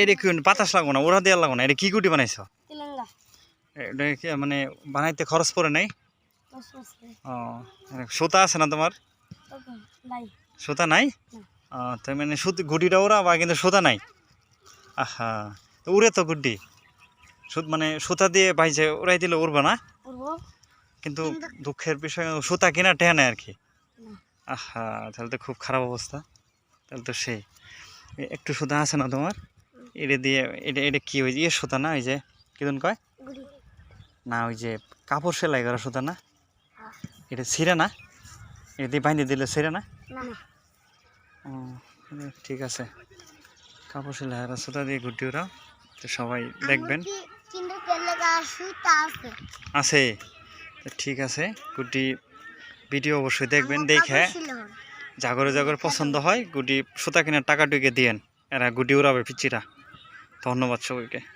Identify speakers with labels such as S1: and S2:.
S1: এটা কি বাতাস লাগবো না ওরা দেওয়া লাগবো না এটা কি গুটি বানাইছো? এটা কি মানে বানাইতে খরচ পড়ে নাই? ও সুতা আছে না তোমার? সুতা নাই? তার মানে সুতি গুটিটা ওরা বা কিন্তু সুতা নাই? আহা তো উড়ে তো গুটি। সুত মানে সুতা দিয়ে বাইছে উড়াই দিলে উড়বে না? কিন্তু দুঃখের বিষয় সুতা কেনা টেয়া নেই আর কি। আহা তাহলে তো খুব খারাপ অবস্থা। তাহলে তো সেই। একটু সুতা আছে না তোমার? এটা দিয়ে এটা এটা কি ওই যে ইয়ে সুতা না ওই যে কিদন কয়? না ওই যে কাপড় সেলাই করা সুতা না?
S2: হ্যাঁ।
S1: এটা ছিঁড়ে না? এটা দিয়ে বাইন্দে দিলে ছিঁড়ে না? ও ঠিক আছে। কাপড় সেলাই করা সুতা দিয়ে ঘুরটি ওরা তো সবাই দেখবেন।
S2: আছে।
S1: ঠিক আছে গুড্ডি ভিডিও অবশ্যই দেখবেন দেখে। জাগরে জাগরে পছন্দ হয়, গুটি সুতা কেনার টাকা টুকে দিয়েন, এরা গুটি উড়াবে পিচিরা। ধন্যবাদ সবাইকে।